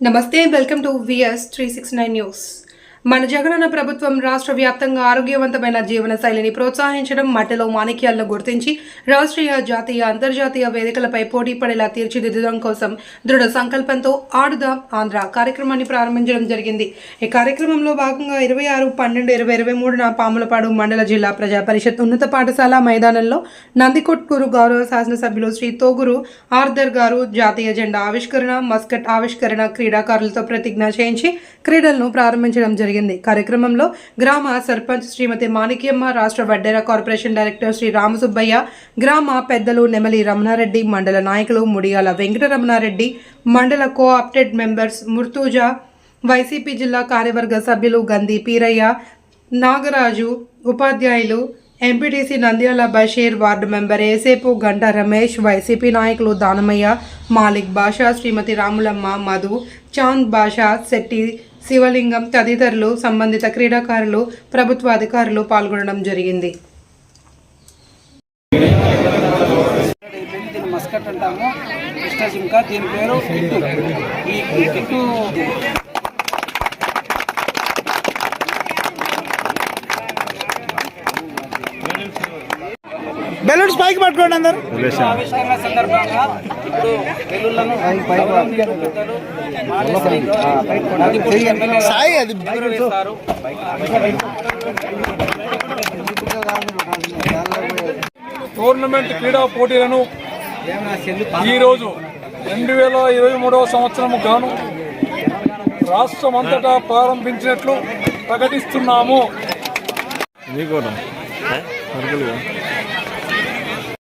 నమస్తే welcome to VS three six nine news మన జగనన్న ప్రభుత్వం రాష్ట్ర వ్యాప్తంగా ఆరోగ్యవంతమైన జీవన శైలిని ప్రోత్సహించడం మట్టిలో మాణిక్యాలను గుర్తించి రాష్ట్రీయ జాతీయ అంతర్జాతీయ వేదికలపై పోటీ పడేలా తీర్చిదిద్దడం కోసం దృఢ సంకల్పంతో ఆడుదాం ఆంధ్ర కార్యక్రమాన్ని ప్రారంభించడం జరిగింది. ఈ కార్యక్రమంలో భాగంగా ఇరవై ఆరు పన్నెండు ఇరవై ఇరవై మూడున పాములపాడు మండల జిల్లా ప్రజా పరిషత్ ఉన్నత పాఠశాల మైదానంలో నందికొట్కూరు గౌరవ శాసనసభ్యులు శ్రీ తోగురు ఆర్దర్ గారు జాతీయ జెండా ఆవిష్కరణ మస్కట్ ఆవిష్కరణ క్రీడాకారులతో ప్రతిజ్ఞ చేయించి క్రీడలను ప్రారంభించడం జరిగింది. కార్యక్రమంలో గ్రామ సర్పంచ్ శ్రీమతి మాణిక్యమ్మ రాష్ట్ర వడ్డేర కార్పొరేషన్ డైరెక్టర్ శ్రీ రామసుబ్బయ్య గ్రామ పెద్దలు నెమలి రమణారెడ్డి మండల నాయకులు ముడియాల వెంకటరమణారెడ్డి మండల కోఆప్టెడ్ మెంబర్స్ ముర్తూజా వైసీపీ జిల్లా కార్యవర్గ సభ్యులు గంధి పీరయ్య నాగరాజు ఉపాధ్యాయులు MPTC Nandyala Basheer ward member Yesepu Ganta Ramesh YCP నాయకులు దానమయ్య మాలిక్ బాషా శ్రీమతి రాములమ్మ మధు చాంద్ బాషా శెట్టి శివలింగం తదితరులు సంబంధిత క్రీడాకారులు ప్రభుత్వ అధికారులు పాల్గొనడం జరిగింది. మస్కట్ అంటాము. కృష్ణ జింక దీని పేరు కిట్టు. ఈ కిట్టు బెలూన్స్ పైకి పట్టుకోండి అందరు. ఆవిష్కరణ సందర్భంగా ఇప్పుడు సాయి అది. టోర్నమెంట్ క్రీడా పోటీలను ఈరోజు రెండు వేల ఇరవై మూడవ సంవత్సరం గాను రాష్ట్రమంతటా ప్రారంభించినట్లు ప్రకటిస్తున్నాము.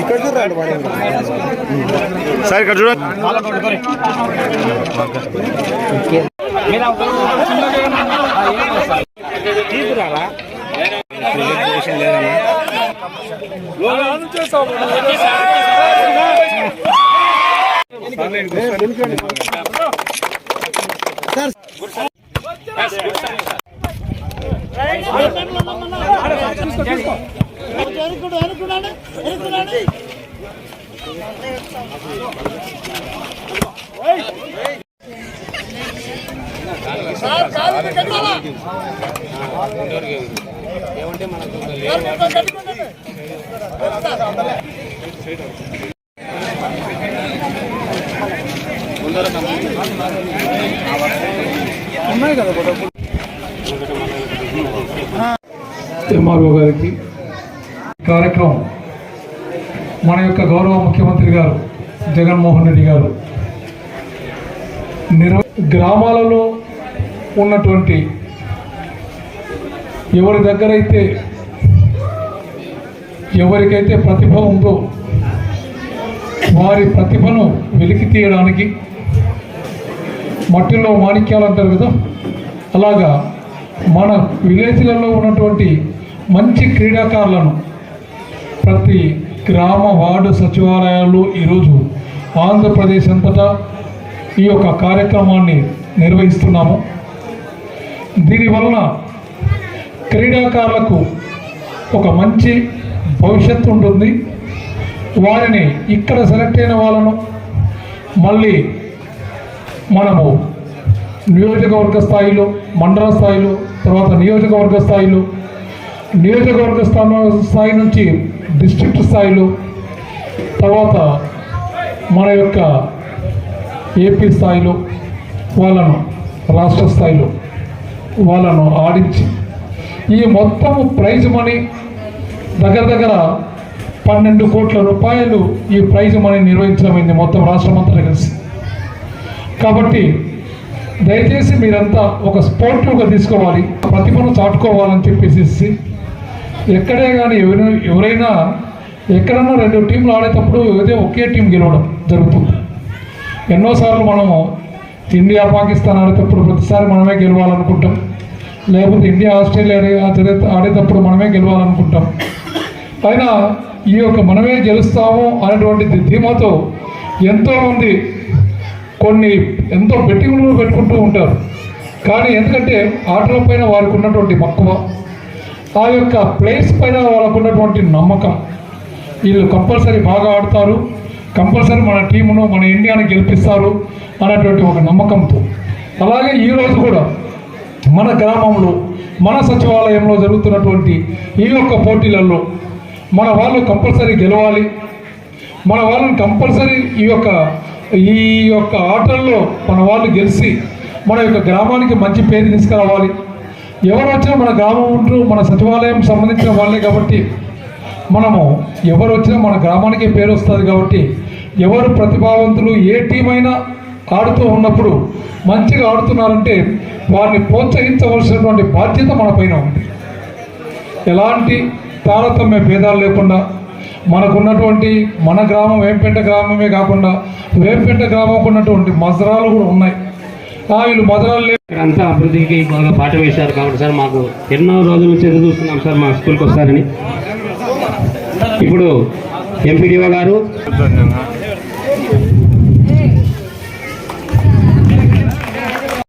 ఇక్కడ చూడండి సార్ ఇక్కడ చూడండి. సార్ కాలు మీద కట్టాలా? కాలు మీద కట్టుకోండి. ఎంఆర్ఓ గారికి కార్యక్రమం మన యొక్క గౌరవ ముఖ్యమంత్రి గారు జగన్మోహన్ రెడ్డి గారు. నిర్వ గ్రామాలలో ఉన్నటువంటి ఎవరి దగ్గరైతే ఎవరికైతే ప్రతిభ ఉందో వారి ప్రతిభను వెలికి తీయడానికి మట్టిలో మాణిక్యాలు అంటారు కదా అలాగా మన విలేజ్లలో ఉన్నటువంటి మంచి క్రీడాకారులను ప్రతి గ్రామ వార్డు సచివాలయాల్లో ఈరోజు ఆంధ్రప్రదేశ్ అంతటా ఈ యొక్క కార్యక్రమాన్ని నిర్వహిస్తున్నాము. దీనివలన క్రీడాకారులకు ఒక మంచి భవిష్యత్తు ఉంటుంది. వారిని ఇక్కడ సెలెక్ట్ అయిన వాళ్ళను మళ్ళీ మనము నియోజకవర్గ స్థాయిలో మండల స్థాయిలో తర్వాత నియోజకవర్గ స్థాయిలో నియోజకవర్గ స్థానం స్థాయి నుంచి డిస్ట్రిక్ట్ స్థాయిలో తర్వాత మన యొక్క ఏపీ స్థాయిలో వాళ్ళను రాష్ట్ర స్థాయిలో వాళ్ళను ఆడించి ఈ మొత్తం ప్రైజ్ మనీ దగ్గర దగ్గర పన్నెండు కోట్ల రూపాయలు ఈ ప్రైజ్ మనీ నిర్వహించడమైంది మొత్తం రాష్ట్రమంతటా కలిసి. కాబట్టి దయచేసి మీరంతా ఒక స్పోర్టివ్గా తీసుకోవాలి ప్రతిభను చాటుకోవాలని చెప్పేసి ఎక్కడే కానీ ఎవరు ఎవరైనా ఎక్కడన్నా రెండు టీంలు ఆడేటప్పుడు ఏదో ఒకే టీం గెలవడం జరుగుతుంది. ఎన్నోసార్లు మనము ఇండియా పాకిస్తాన్ ఆడేటప్పుడు ప్రతిసారి మనమే గెలవాలనుకుంటాం. లేకపోతే ఇండియా ఆస్ట్రేలియా ఆడే ఆడేటప్పుడు మనమే గెలవాలనుకుంటాం. అయినా ఈ యొక్క మనమే గెలుస్తాము అనేటువంటి ధీమాతో ఎంతోమంది కొన్ని ఎంతో బెట్టింగ్లు పెట్టుకుంటూ ఉంటారు. కానీ ఎందుకంటే ఆటలపైన వారికి ఉన్నటువంటి మక్కువ ఆ యొక్క ప్లేస్ పైన వాళ్ళకు ఉన్నటువంటి నమ్మకం. వీళ్ళు కంపల్సరీ బాగా ఆడతారు. కంపల్సరీ మన టీమును మన ఇండియాని గెలిపిస్తారు అనేటువంటి ఒక నమ్మకంతో. అలాగే ఈరోజు కూడా మన గ్రామంలో మన సచివాలయంలో జరుగుతున్నటువంటి ఈ యొక్క పోటీలలో మన వాళ్ళు కంపల్సరీ గెలవాలి. మన వాళ్ళని కంపల్సరీ ఈ యొక్క ఈ యొక్క ఆటల్లో మన వాళ్ళు గెలిచి మన యొక్క గ్రామానికి మంచి పేరు తీసుకురావాలి. ఎవరు వచ్చినా మన గ్రామం ఉంటూ మన సచివాలయం సంబంధించిన వాళ్ళే కాబట్టి మనము ఎవరు వచ్చినా మన గ్రామానికే పేరు వస్తుంది కాబట్టి ఎవరు ప్రతిభావంతులు ఏ టీం అయినా ఆడుతూ ఉన్నప్పుడు మంచిగా ఆడుతున్నారంటే వారిని ప్రోత్సహించవలసినటువంటి బాధ్యత మన పైన ఉంది. ఎలాంటి తారతమ్య భేదాలు లేకుండా మనకున్నటువంటి మన గ్రామం వేంపెంట గ్రామమే కాకుండా వేంపెంట గ్రామంకు ఉన్నటువంటి మజరాలు కూడా ఉన్నాయి. వీళ్ళు మజరాలు అంతా అభివృద్ధికి బాగా పాట వేశారు కాబట్టి సార్ మాకు ఎన్నో రోజుల నుంచి ఎదురు చూస్తున్నాం సార్ మా స్కూల్కి వస్తారని. ఇప్పుడు ఎంపీడీఓ గారు